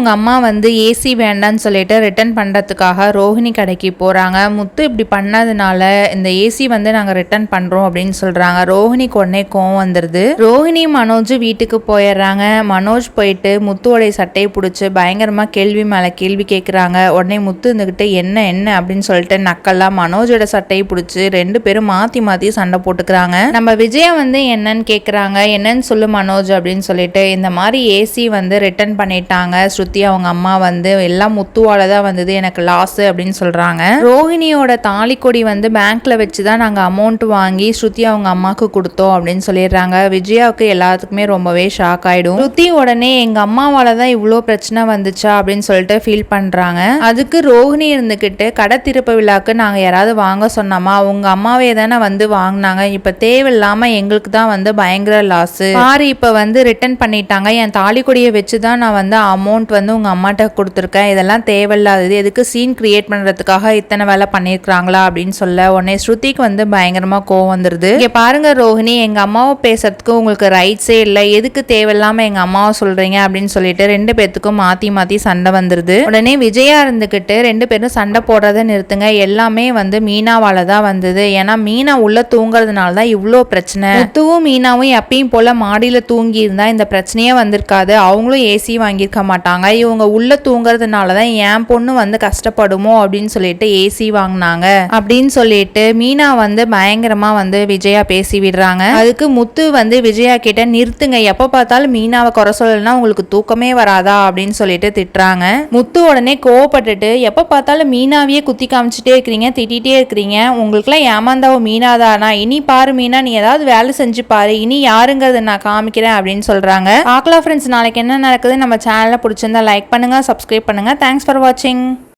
அவங்க அம்மா வந்து ஏசி வேண்டான்னு சொல்லிட்டு ரிட்டர்ன் பண்ணுறதுக்காக ரோஹிணி கடைக்கு போகிறாங்க முத்து இப்படி பண்ணதுனால இந்த ஏசி வந்து நாங்கள் ரிட்டர்ன் பண்ணுறோம் அப்படின்னு சொல்கிறாங்க ரோஹிணிக்கு உடனே கோவம் வந்துடுது ரோஹிணி மனோஜ் வீட்டுக்கு போயிடுறாங்க. மனோஜ் போயிட்டு முத்துவோடைய சட்டையை பிடிச்சி பயங்கரமாக கேள்வி மேலே கேள்வி கேட்குறாங்க உடனே முத்து இருந்துக்கிட்டு என்ன என்ன அப்படின்னு சொல்லிட்டு நக்கல்லாம் மனோஜோட சட்டையை பிடிச்சி ரெண்டு பேரும் மாற்றி மாற்றி சண்டை போட்டுக்கிறாங்க. நம்ம விஜயா வந்து என்னன்னு கேட்குறாங்க என்னன்னு சொல்லு மனோஜ் அப்படின்னு சொல்லிட்டு இந்த மாதிரி ஏசி வந்து ரிட்டர்ன் பண்ணிட்டாங்க. ஸ்ருதி அவங்க அம்மா வந்து எல்லாம் முத்துவால தான் வந்தது எனக்கு லாஸ் அப்படின்னு சொல்றாங்க. ரோஹிணியோட தாலிக்கொடி வந்து பேங்க்ல வச்சு தான் நாங்கள் அமௌண்ட் வாங்கி ஸ்ருதி அவங்க அம்மாவுக்கு கொடுத்தோம் அப்படின்னு சொல்லிடுறாங்க. விஜயாவுக்கு எல்லாத்துக்குமே ரொம்பவே ஷாக் ஆயிடும். ஸ்ருதி உடனே எங்க அம்மாவால தான் இவ்வளோ பிரச்சனை வந்துச்சா அப்படின்னு சொல்லிட்டு ஃபீல் பண்றாங்க. அதுக்கு ரோஹிணி இருந்துக்கிட்டு கடை திருப்பு விழாக்கு நாங்கள் யாராவது வாங்க சொன்னோமா? உங்க அம்மாவே தானே வந்து வாங்கினாங்க. இப்போ தேவையில்லாம எங்களுக்கு தான் வந்து பயங்கர லாஸ் பாரு இப்போ வந்து ரிட்டர்ன் பண்ணிட்டாங்க. என் தாலிக்கொடியை வச்சு தான் நான் வந்து அமௌண்ட் வந்து உங்கள் அம்மாட்ட கொடுத்துருக்கேன். இதெல்லாம் தேவையில்லாதது. எதுக்கு சீன் கிரியேட் பண்ணுறதுக்காக இத்தனை வேலை பண்ணியிருக்காங்களா அப்படின்னு சொல்ல உடனே ஸ்ருதிக்கு வந்து பயங்கரமாக கோவம் வந்துடுது இங்கே பாருங்க ரோஹிணி எங்கள் அம்மாவை பேசுறதுக்கு உங்களுக்கு ரைட்ஸே இல்லை. எதுக்கு தேவையில்லாமல் எங்கள் அம்மாவை சொல்கிறீங்க அப்படின்னு சொல்லிட்டு ரெண்டு பேர்த்துக்கும் மாற்றி மாற்றி சண்டை வந்துருது. உடனே விஜயா இருந்துக்கிட்டு ரெண்டு பேரும் சண்டை போடுறதை நிறுத்துங்க. எல்லாமே வந்து மீனாவால் தான் வந்தது. ஏன்னா மீனா உள்ள தூங்குறதுனால தான் இவ்வளோ பிரச்சனை. முத்துவும் மீனாவும் எப்பயும் போல மாடியில் தூங்கி இருந்தால் இந்த பிரச்சனையே வந்திருக்காது. அவங்களும் ஏசி வாங்கியிருக்க மாட்டாங்க. இவங்க உள்ள தூங்குறதுனால தான் என் பொண்ணு வந்து கஷ்டப்படுமோ அப்படின்னு சொல்லிட்டு ஏசி வாங்கினாங்க. அப்படின்னு சொல்லிட்டு மீனா வந்து பயங்கரமா வந்து விஜயா பேசி விடுறாங்க. அதுக்கு முத்து வந்து விஜயா கிட்ட நிறுத்துங்க எப்ப பார்த்தாலும் மீனாவை குறை சொல்லலைன்னா உங்களுக்கு தூக்கமே வராதா? அப்படின்னு சொல்லிட்டு திட்டுறாங்க. முத்து உடனே கோவப்பட்டுட்டு எப்ப பார்த்தாலும் மீனாவையே குத்தி காமிச்சிட்டே இருக்கிறீங்க திட்டிகிட்டே இருக்கிறீங்க. உங்களுக்குலாம் ஏமாந்தாவோ மீனாதானா இனி பாரு மீனா நீ ஏதாவது வேலை செஞ்சு பாரு. இனி யாருங்கிறத நான் காமிக்கிறேன் அப்படின்னு சொல்றாங்க. ஆக்லா ஃப்ரெண்ட்ஸ் நாளைக்கு என்ன நடக்குது? நம்ம சேனல்ல பிடிச்சிருந்தா லைக் பண்ணுங்கள் சப்ஸ்கிரைப் பண்ணுங்க. தேங்க்ஸ் ஃபார் வாட்சிங்